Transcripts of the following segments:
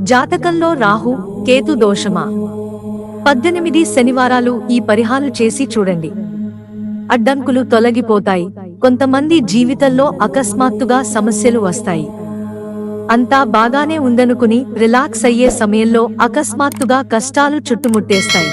జాతకంలో రాహు కేతు దోషమా? పద్దెనిమిది శనివారాలు ఈ పరిహారాలు చేసి చూడండి. అడ్డంకులు తొలగిపోతాయి. కొంతమంది జీవితంలో అకస్మాత్తుగా సమస్యలు వస్తాయి. అంతా బాగానే ఉందనుకుని రిలాక్స్ అయ్యే సమయంలో అకస్మాత్తుగా కష్టాలు చుట్టుముట్టేస్తాయి.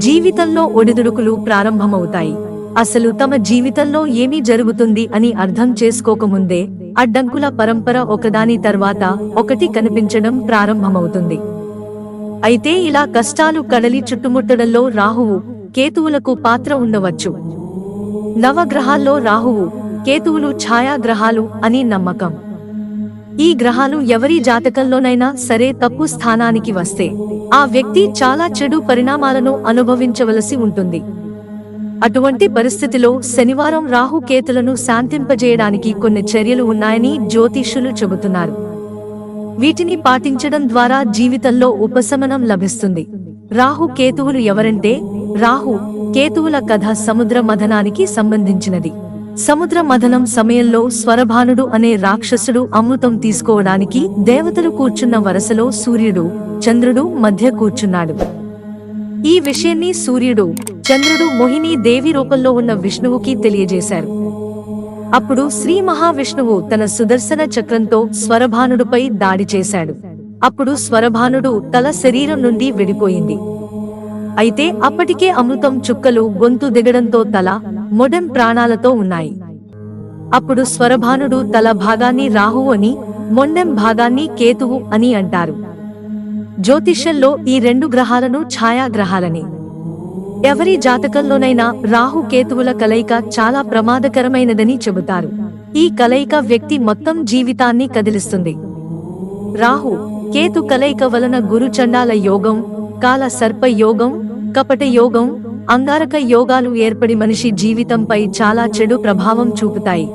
జీవితంలో ఒడిదుడుకులు ప్రారంభమవుతాయి. అసలు తమ జీవితంలో ఏమీ జరుగుతుంది అని అర్థం చేసుకోకముందే అడ్డంకుల పరంపర ఒకదాని తర్వాత ఒకటి కనిపించడం ప్రారంభమవుతుంది. అయితే ఇలా కష్టాలు కడలి చుట్టుముట్టడంలో రాహువు కేతువులకు పాత్ర ఉండవచ్చు. నవగ్రహాల్లో రాహువు కేతువులు ఛాయాగ్రహాలు అని నమ్మకం. ఈ గ్రహాలు ఎవరి జాతకంలోనైనా సరే తప్పు స్థానానికి వస్తే ఆ వ్యక్తి చాలా చెడు పరిణామాలను అనుభవించవలసి ఉంటుంది. అటువంటి పరిస్థితిలో శనివారం రాహుకేతులను శాంతింపజేయడానికి కొన్ని చర్యలు ఉన్నాయని జ్యోతిష్యులు చెబుతున్నారు. వీటిని పాటించడం ద్వారా జీవితంలో ఉపశమనం లభిస్తుంది. రాహు కేతువులు ఎవరంటే రాహు కేతువుల కథ సముద్ర మథనానికి సంబంధించినది. సముద్ర మథనం సమయంలో స్వరభానుడు అనే రాక్షసుడు అమృతం తీసుకోవడానికి దేవతలు కూర్చున్న వరసలో సూర్యుడు చంద్రుడు మధ్య కూర్చున్నాడు. ఈ విషయాన్ని సూర్యుడు చంద్రుడు మోహిని దేవి రూపంలో ఉన్న విష్ణువుకి తెలియజేశారు. అప్పుడు శ్రీ మహావిష్ణువు తన సుదర్శన చక్రంతో స్వరభానుడుపై దాడి చేశాడు. అప్పుడు స్వరభానుడు తల శరీరం నుండి విడిపోయింది. అయితే అప్పటికే అమృతం చుక్కలు గొంతు దిగడంతో తల మొడెం ప్రాణాలతో ఉన్నాయి. అప్పుడు స్వరభానుడు తల భాగాన్ని రాహువు అని మొండెం భాగాన్ని కేతువు అని అంటారు. జ్యోతిష్యంలో ఈ రెండు గ్రహాలను ఛాయాగ్రహాలని. ఎవరి జాతకంలోనైనా రాహు కేతువుల కలయిక చాలా ప్రమాదకరమైనదని చెబుతారు. ఈ కలయిక వ్యక్తి మొత్తం జీవితాన్ని కదిలిస్తుంది. రాహు కేతు కలయిక వలన గురుచండాల యోగం కాల సర్ప యోగం కపట యోగం అంగారక యోగాలు ఏర్పడి మనిషి జీవితంపై చాలా చెడు ప్రభావం చూపుతాయి.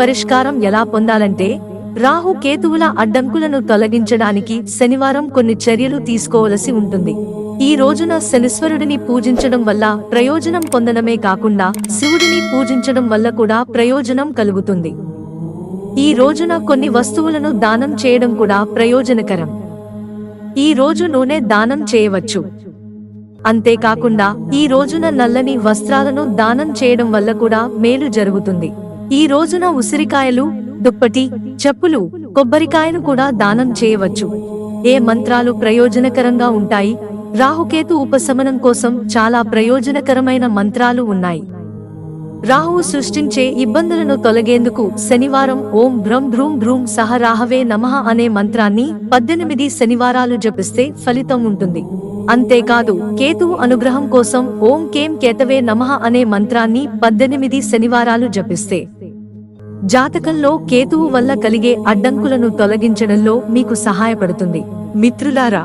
పరిష్కారం ఎలా పొందాలంటే రాహు కేతువుల అడ్డంకులను తొలగించడానికి శనివారం కొన్ని చర్యలు తీసుకోవలసి ఉంటుంది. ఈ రోజున శనిశ్వరుడిని పూజించడం వల్ల ప్రయోజనం పొందడమే కాకుండా శివుడిని పూజించడం వల్ల కూడా ప్రయోజనం కలుగుతుంది. ఈ రోజున కొన్ని వస్తువులను దానం చేయడం కూడా ప్రయోజనకరం. ఈ రోజు నూనె దానం చేయవచ్చు. అంతేకాకుండా ఈ రోజున నల్లని వస్త్రాలను దానం చేయడం వల్ల కూడా మేలు జరుగుతుంది. ఈ రోజున ఉసిరికాయలు దుప్పటి చెప్పులు కొబ్బరికాయను కూడా దానం చేయవచ్చు. ఏ మంత్రాలు ప్రయోజనకరంగా ఉంటాయి? రాహుకేతు ఉపశమనం కోసం చాలా ప్రయోజనకరమైన మంత్రాలు ఉన్నాయి. రాహువు సృష్టించే ఇబ్బందులను తొలగేందుకు శనివారం ఓం భ్రం భ్రూం భ్రూం సహ రాహవే నమః అనే మంత్రాన్ని పద్దెనిమిది శనివారాలు జపిస్తే ఫలితం ఉంటుంది. అంతేకాదు కేతువు అనుగ్రహం కోసం ఓం కేం కేతవే నమః అనే మంత్రాన్ని పద్దెనిమిది శనివారాలు జపిస్తే. జాతకంలో కేతువు వల్ల కలిగే అడ్డంకులను తొలగించడంలో మీకు సహాయపడుతుంది. మిత్రులారా